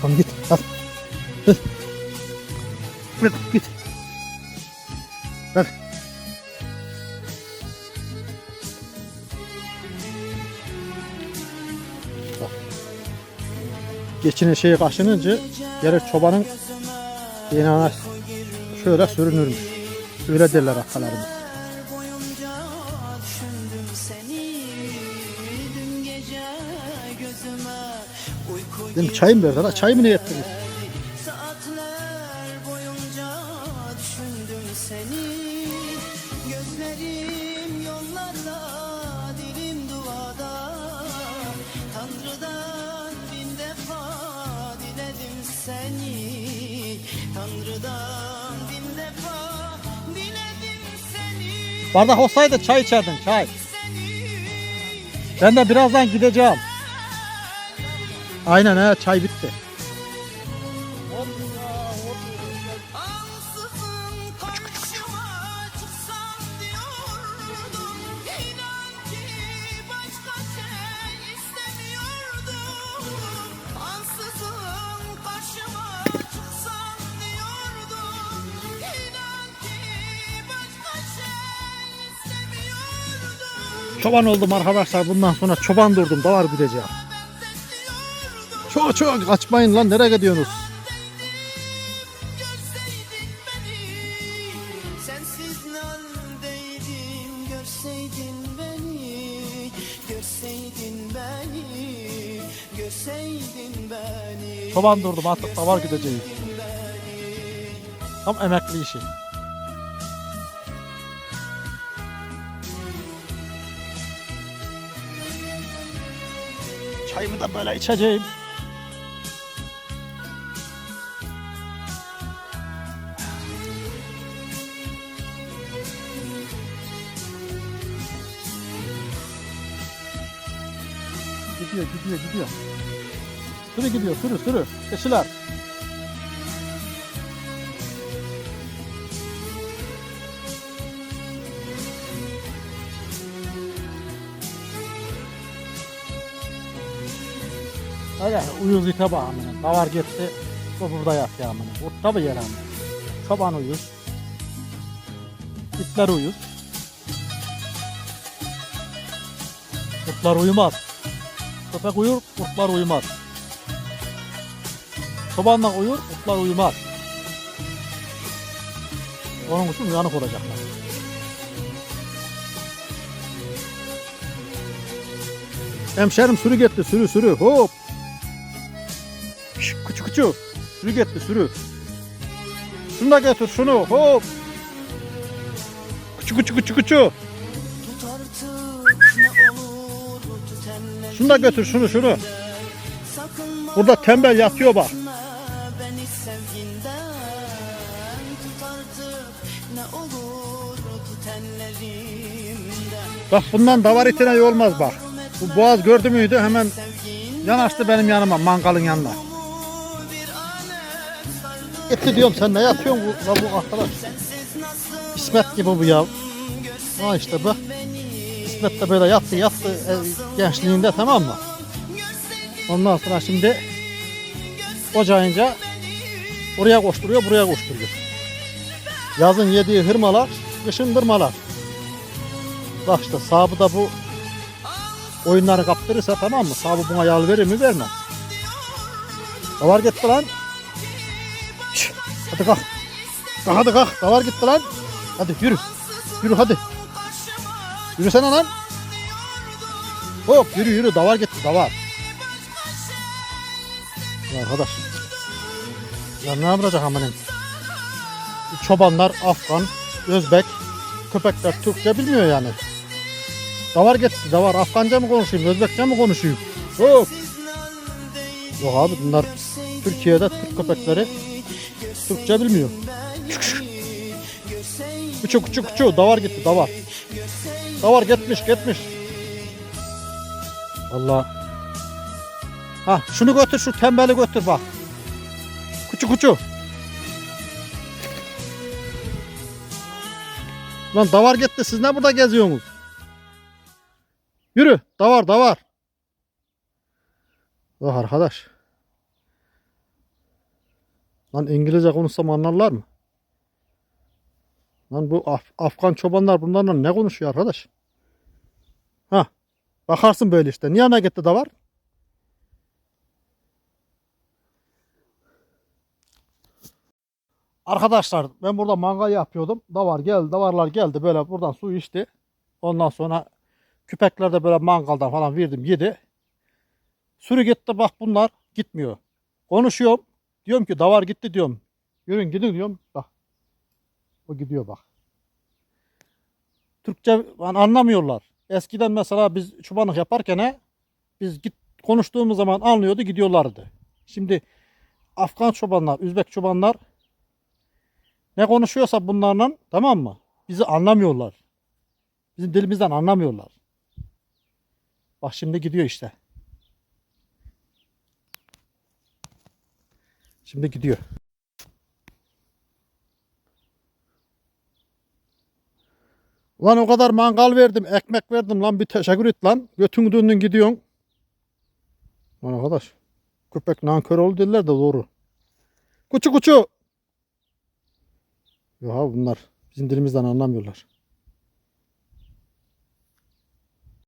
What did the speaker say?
Kom hit. Här. Flytta hit. Där. Geçine şeyi kaşınınca yere çobanın inana şöyle sürünürmüş. Öyle derler uyku Dedim çayım verdi la çayımı ne ettin? Tanrı'dan bin defa diledim seni Bardak olsaydı çay içerdin çay. Ben de birazdan gideceğim. Aynen he çay bitti. Çoban oldum arkadaşlar bundan sonra çoban durdum davar gideceğim. Çok çok kaçmayın lan nereye gidiyorsunuz? Çoban durdum artık davar gideceğim. Tam emekli işi. Da böyle içeceğim. Gidiyor, gidiyor, gidiyor. Sürü gidiyor, sürü, sürü. Keçiler. Öyle uyuz ite bak amına. Davar gitti. Bu burada yatıyor amına. Utta bir yer amına. Çoban uyuz. İtler uyuz. Kurtlar uyumaz. Köpek uyur, kurtlar uyumaz. Çobanla uyur, kurtlar uyumaz. Onun için uyanık olacaklar. Hemşerim sürü gitti, sürü sürü, hop. Küçük sürü gitti, sürü. Şunu da getir, şunu, hop. Küçük küçük küçük küçük. Şunu da götür, şunu, şunu. Burada tembel yatıyor bak. Bak bundan davar itine olmaz bak. Bu boğaz gördü müydü hemen yanaştı benim yanıma mangalın yanına. Gitti diyorum sen ne yapıyorsun bu, la bu arkadaş? İsmet gibi bu ya. Ha işte bu. İsmet de böyle yattı yattı e, gençliğinde tamam mı? Ondan sonra şimdi ocağınca oraya koşturuyor buraya koşturuyor. Yazın yediği hırmalar, kışın dırmalar. Bak işte sahibi da bu oyunları kaptırırsa tamam mı? Sahibi buna yal verir mi vermez. Davar gitti lan. Hadi kalk. Kalk hadi kalk. Davar gitti lan. Hadi yürü. Yürü hadi. Yürüsene lan. Hop yürü yürü. Davar gitti davar. Ya arkadaş. Ya ne yapacak amının? Çobanlar Afgan, Özbek, köpekler Türkçe bilmiyor yani. Davar gitti davar. Afganca mı konuşayım, Özbekçe mi konuşayım? Hop. Yok abi bunlar Türkiye'de Türk köpekleri Türkçe bilmiyor. Küçük küçük küçük davar gitti davar. Davar gitmiş gitmiş. Allah. Ha şunu götür şu tembeli götür bak. Kuçu kuçu. Lan davar gitti siz ne burada geziyorsunuz? Yürü davar davar. Bak arkadaş. Lan İngilizce konuşsam anlarlar mı? Lan bu Af- Afgan çobanlar bunlarla ne konuşuyor arkadaş? Ha, bakarsın böyle işte. Niye ana gitti davar? Arkadaşlar ben burada mangal yapıyordum. Davar geldi, davarlar geldi böyle buradan su içti. Ondan sonra küpekler de böyle mangaldan falan verdim yedi. Sürü gitti bak bunlar gitmiyor. Konuşuyorum. Diyorum ki davar gitti diyorum. Yürün gidin diyorum. Bak. O gidiyor bak. Türkçe anlamıyorlar. Eskiden mesela biz çobanlık yaparken he, biz git konuştuğumuz zaman anlıyordu gidiyorlardı. Şimdi Afgan çobanlar, Üzbek çobanlar ne konuşuyorsa bunlarla tamam mı? Bizi anlamıyorlar. Bizim dilimizden anlamıyorlar. Bak şimdi gidiyor işte. Şimdi gidiyor. Lan o kadar mangal verdim, ekmek verdim lan bir teşekkür et lan. Götünü döndün gidiyorsun. Lan arkadaş. Köpek nankör oldu dediler de doğru. Kuçu kuçu. Ya bunlar bizim dilimizden anlamıyorlar.